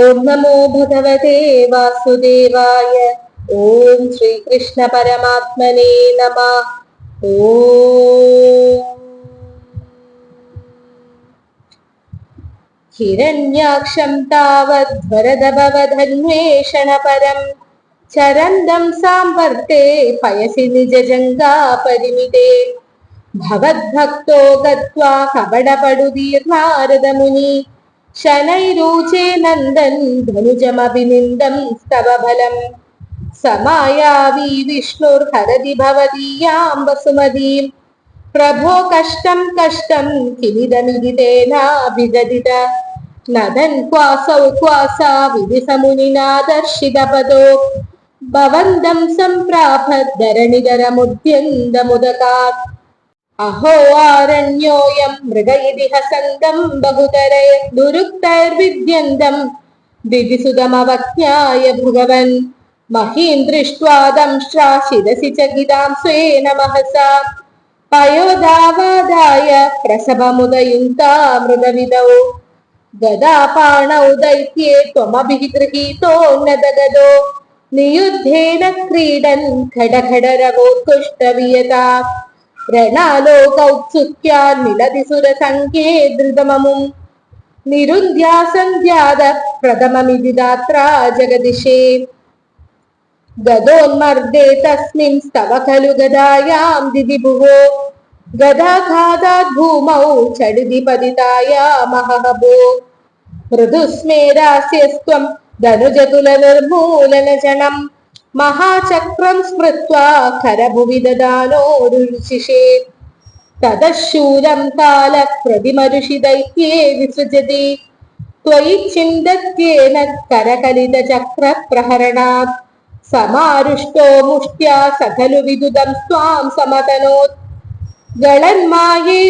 ओम नमो भगवते वासुदेवाय। ओम श्री ॐ श्रीकृष्णपरमात्मने नमः। ॐ हिरण्याक्षं तावद्वरदभवधन्वेषणपरं चरन्दं साम्वर्ते पयसि निजजङ्गापरिमिते भवद्भक्तो गत्वा कबडपडुदीर्नारदमुनि ശനൈരൂചേ നന്ദൻ ധനുജമഭിനിന്ദം സ്തവ ഫലം സമായാവി വിഷ്ണുർഹരതി ഭവതീയാം വസുമതീം പ്രഭോ കഷ്ടം കഷ്ടം കിമിതമിതി തേനാഭിഗതിത നദൻ ക്വാസൗ ക്വാസാ വിധിസമുനിനാദർശിതപദോ ഭവന്തം സംപ്രാഭദ്ധരണിതരമുദ്യന്തമുദകാത് അഹോ അഹോവാരണ്യോയം മൃഗ ഇതിഹസന്തം ബഹുതരയ ദുരുക്തൈർവിദ്യന്തം ദിവിസുതമവജ്ഞായ ഭഗവൻ. മഹീം ദൃഷ്ട്വാദംഷ്ട്രാ ശിരസി ച ഗിതാം സ്വേന മഹസാ. പയോധാവാദായ പ്രസവമുദയുന്താമൃതവിധൗ ഗദാപാണൗ ദൈത്യേ ത്വമഭിഗൃഹീതോന്നതഗതോ നിയുദ്ധേന ക്രീഡൻ ഘടഘടരവോത്കുഷ്ടവിയതാ രണാലോകൗത്സുക്യാൽ നിലതിസുരസംഖ്യേ ധൃതമമും നിരുന്ധ്യാസന്ധ്യാത പ്രഥമമിതി ദാത്ര ജഗദിശേ. ഗതോന്മർദ്ദേ തസ്മിൻ സ്തവ ഖലു ഗതായാം ദിദിഭുവോ ഗതാഘാതാത് ഭൂമൗ ചടുതി പതിതായാമഹബോ മൃദുസ്മേരാസ്യസ്ത്വം ധനുജതുല നിർമൂലനജനം മഹാചക്രം സ്മൃത്വാ കരഭുവിദാനോരുശിഷേ തതശൂരം താല പ്രതിമരുഷിതൈക്യേ വിസൃജതി. ത്വയി ചിന്തത്യേന കരകലിതചക്രപ്രഹരണാത് സമാരുഷ്ടോ മുഷ്ട്യാ സഖലു വിദുതം സ്വാം സമതനോത്. ഗളന്മായേ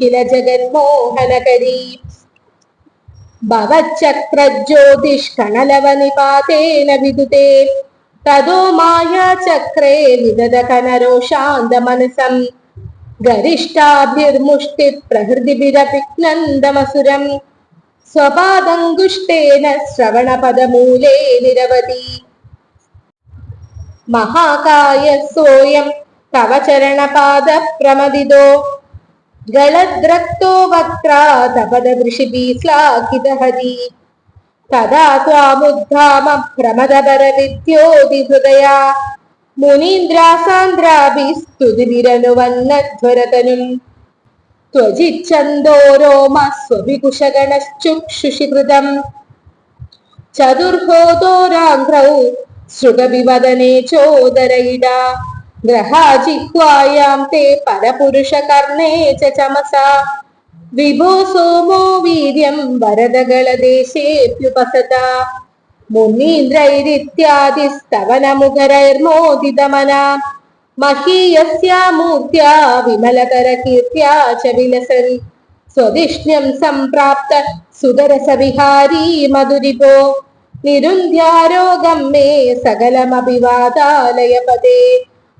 കില ജഗന്മോഹനകരീ. भवच्चक्रज्योतिष्कणलवनिपातेन विदुते तदो मायाचक्रे विदधकनरोषान्दमनसम् गरिष्ठाभिर्मुष्टिप्रहृदिभिरपिक्नन्दमसुरम् स्वपादङ्गुष्टेन श्रवणपदमूले निरवति महाकाय सोऽयं तव चरणपादप्रमदिदो गलद्रक्तो वक्रातपददृशिभिश्लाघितहति तदा त्वामुद्धामः प्रमदपरविद्योतिहृदया मुनीन्द्रासान्द्राभिस्तुतिभिरनुवन्नध्वरतनुम् त्वजिच्छन्दो रोमः स्वभिकुशगणश्चुक्षुषिकृतम् चतुर्होतोराङ्घ्रौ सृगविवदने चोदरयिडा ഗ്രഹാജിഹ്വായാം തേ പരപുരുഷകർണേ ച ചമസ. വിഭോ സോമോ വീര്യം വരദകളദേശേപ്യുപസത മുനീന്ദ്രൈരിത്യാദിസ്തവനമുഖരൈർമോദിതമന. മഹീയസ്യാ മൂർത്യാ വിമലതരകീർത്തിയാ ച വിലസൻ. സ്വദിഷ്ണ്യം സംപ്രാപ്ത സുതരസവിഹാരീ മധുരിപോ നിരുന്ധ്യാരോഗം മേ സകലമഭിവാദാലയപദേ